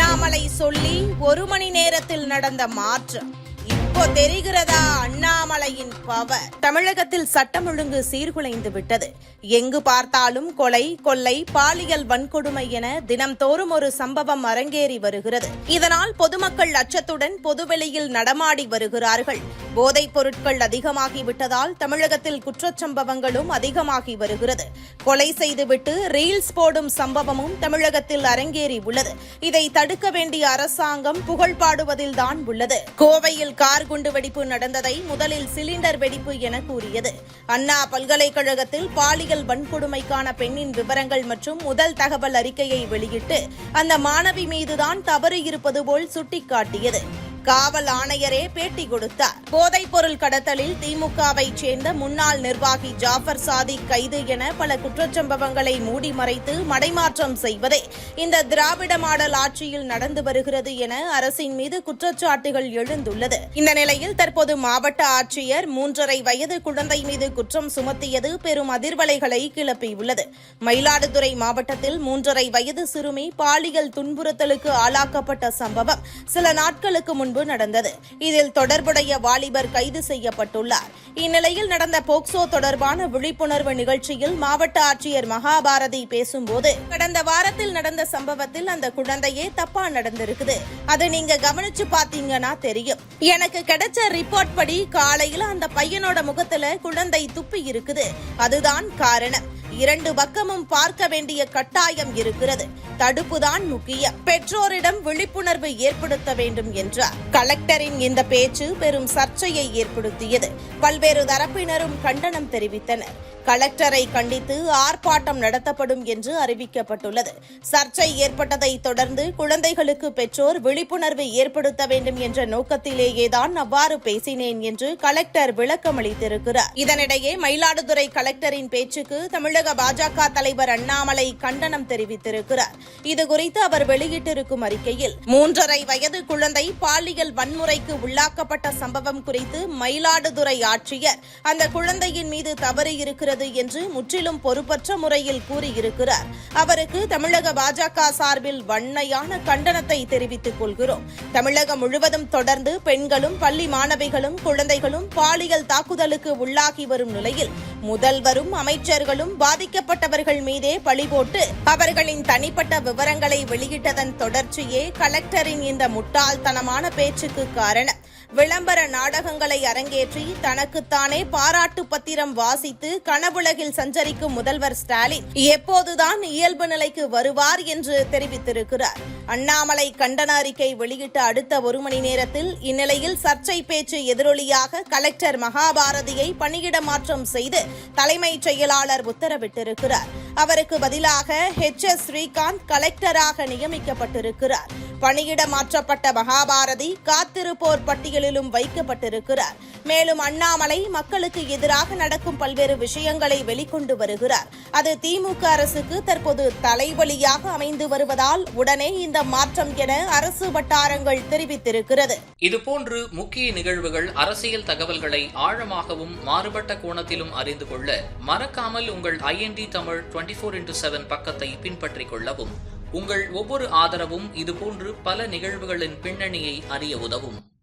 அண்ணாமலை சொல்லி ஒரு மணி நேரத்தில் நடந்த மாற்றம் இப்போ தெரிகிறதா? அண்ணாமலையின் பவர். தமிழகத்தில் சட்டம் ஒழுங்கு சீர்குலைந்து விட்டது. எங்கு பார்த்தாலும் கொலை கொள்ளை பாலியல் வன்கொடுமை என தினம்தோறும் ஒரு சம்பவம் அரங்கேறி வருகிறது. இதனால் பொதுமக்கள் அச்சத்துடன் பொதுவெளியில் நடமாடி வருகிறார்கள். போதைப் பொருட்கள் அதிகமாகிவிட்டதால் தமிழகத்தில் குற்றச்சம்பவங்களும் அதிகமாகி வருகிறது. கொலை செய்துவிட்டு ரீல்ஸ் போடும் சம்பவமும் தமிழகத்தில் அரங்கேறி உள்ளது. இதை தடுக்க வேண்டிய அரசாங்கம் புகழ் பாடுவதில்தான் உள்ளது. கோவையில் கார் குண்டு வெடிப்பு நடந்ததை முதலில் சிலிண்டர் வெடிப்பு என கூறியது. அண்ணா பல்கலைக்கழகத்தில் பாலியல் வன்கொடுமைக்கான பெண்ணின் விவரங்கள் மற்றும் முதல் தகவல் அறிக்கையை வெளியிட்டு அந்த மாணவி மீதுதான் தவறு இருப்பது போல் சுட்டிக்காட்டியது. காவல் ஆணையரே பேட்டி கொடுத்தார். போதைப் பொருள் கடத்தலில் திமுகவை சேர்ந்த முன்னாள் நிர்வாகி ஜாஃபர் சாதிக் கைது என பல குற்றச்சம்பவங்களை மூடி மறைத்து மடைமாற்றம் செய்வதே இந்த திராவிட மாடல் ஆட்சியில் நடந்து வருகிறது என அரசின் மீது குற்றச்சாட்டுகள் எழுந்துள்ளது. இந்த நிலையில் தற்போது மாவட்ட ஆட்சியர் மூன்றரை வயது குழந்தை மீது குற்றம் சுமத்தியது பெரும் அதிர்வலைகளை கிளப்பியுள்ளது. மயிலாடுதுறை மாவட்டத்தில் மூன்றரை வயது சிறுமி பாலியல் துன்புறுத்தலுக்கு ஆளாக்கப்பட்ட சம்பவம் சில நாட்களுக்கு முன் முன்பு நடந்தது. இதில் தொடர்புடைய வாலிபர் கைது செய்யப்பட்டுள்ளார். இந்நிலையில் நடந்த போக்சோ தொடர்பான விழிப்புணர்வு நிகழ்ச்சியில் மாவட்ட ஆட்சியர் மகாபாரதி பேசும்போது கடந்த வாரத்தில் நடந்த சம்பவத்தில் அந்த குழந்தையே தப்பா நடந்திருக்குது. அது நீங்க கவனிச்சு பாத்தீங்கன்னா தெரியும். எனக்கு கிடைச்ச ரிப்போர்ட் படி காலையில அந்த பையனோட முகத்துல குழந்தை துப்பி இருக்குது. அதுதான் காரணம். இரண்டு பக்கமும் பார்க்க வேண்டிய கட்டாயம் இருக்கிறது. தடுப்புதான் முக்கியம். பெற்றோரிடம் விழிப்புணர்வு ஏற்படுத்த வேண்டும் என்றார். கலெக்டரின் இந்த பேச்சு பெரும் சர்ச்சையை ஏற்படுத்தியது. பல்வேறு தரப்பினரும் கண்டனம் தெரிவித்தனர். கலெக்டரை கண்டித்து ஆர்ப்பாட்டம் நடத்தப்படும் என்று அறிவிக்கப்பட்டுள்ளது. சர்ச்சை ஏற்பட்டதை தொடர்ந்து குழந்தைகளுக்கு பெற்றோர் விழிப்புணர்வு ஏற்படுத்த வேண்டும் என்ற நோக்கத்திலேயேதான் அவ்வாறு பேசினேன் என்று கலெக்டர் விளக்கமளித்திருக்கிறார். இதனிடையே மயிலாடுதுறை கலெக்டரின் பேச்சுக்கு தமிழக தமிழக பாஜக தலைவர் அண்ணாமலை கண்டனம் தெரிவித்திருக்கிறார். இதுகுறித்து அவர் வெளியிட்டிருக்கும் அறிக்கையில் மூன்றரை வயது குழந்தை பாலியல் வன்முறைக்கு உள்ளாக்கப்பட்ட சம்பவம் குறித்து மயிலாடுதுறை ஆட்சியர் அந்த குழந்தையின் மீது தவறு இருக்கிறது என்று முற்றிலும் பொறுப்பற்ற முறையில் கூறியிருக்கிறார். அவருக்கு தமிழக பாஜக சார்பில் வன்மையான கண்டனத்தை தெரிவித்துக் கொள்கிறோம். தமிழகம் முழுவதும் தொடர்ந்து பெண்களும் பள்ளி மாணவிகளும் குழந்தைகளும் பாலியல் தாக்குதலுக்கு உள்ளாகி வரும் நிலையில் முதல்வரும் அமைச்சர்களும் பாதிக்கப்பட்டவர்கள் மீதே பழி போட்டு அவர்களின் தனிப்பட்ட விவரங்களை வெளியிட்டதன் தொடர்ச்சியே கலெக்டரின் இந்த முட்டாள்தனமான பேச்சுக்கு காரணம். விளம்பர நாடகங்களை அரங்கேற்றி தனக்குத்தானே பாராட்டு பத்திரம் வாசித்து கனவுலகில் சஞ்சரிக்கும் முதல்வர் ஸ்டாலின். எப்போதுதான் இயல்பு நிலைக்கு வருவார் என்று தெரிவித்திருக்கிறார். அண்ணாமலை கண்டன அறிக்கை வெளியிட்ட அடுத்த ஒரு மணி நேரத்தில் இந்நிலையில் சர்ச்சை பேச்சு எதிரொலியாக கலெக்டர் மகாபாரதியை பணியிட மாற்றம் செய்து தலைமைச் செயலாளர் உத்தரவிட்டிருக்கிறார். அவருக்கு பதிலாக ஹெச் எஸ் ஸ்ரீகாந்த் கலெக்டராக நியமிக்கப்பட்டிருக்கிறார். பணியிட மாற்றப்பட்ட மகாபாரதி காத்திருப்போர் பட்டியலிலும் வைக்கப்பட்டிருக்கிறார். மேலும் அண்ணாமலை மக்களுக்கு எதிராக நடக்கும் பல்வேறு விஷயங்களை வெளிக்கொண்டு வருகிறார். அது திமுக அரசுக்கு தற்போது தலைவலியாக அமைந்து வருவதால் உடனே இந்த மாற்றம் என அரசு வட்டாரங்கள் தெரிவித்திருக்கிறது. இதுபோன்று முக்கிய நிகழ்வுகள் அரசியல் தகவல்களை ஆழமாகவும் மாறுபட்ட கோணத்திலும் அறிந்து கொள்ள மறக்காமல் உங்கள் IND Tamil twenty four into seven பக்கத்தை பின்பற்றிக் கொள்ளவும். உங்கள் ஒவ்வொரு ஆதரவும் இதுபோன்று பல நிகழ்வுகளின் பின்னணியை அறிய உதவும்.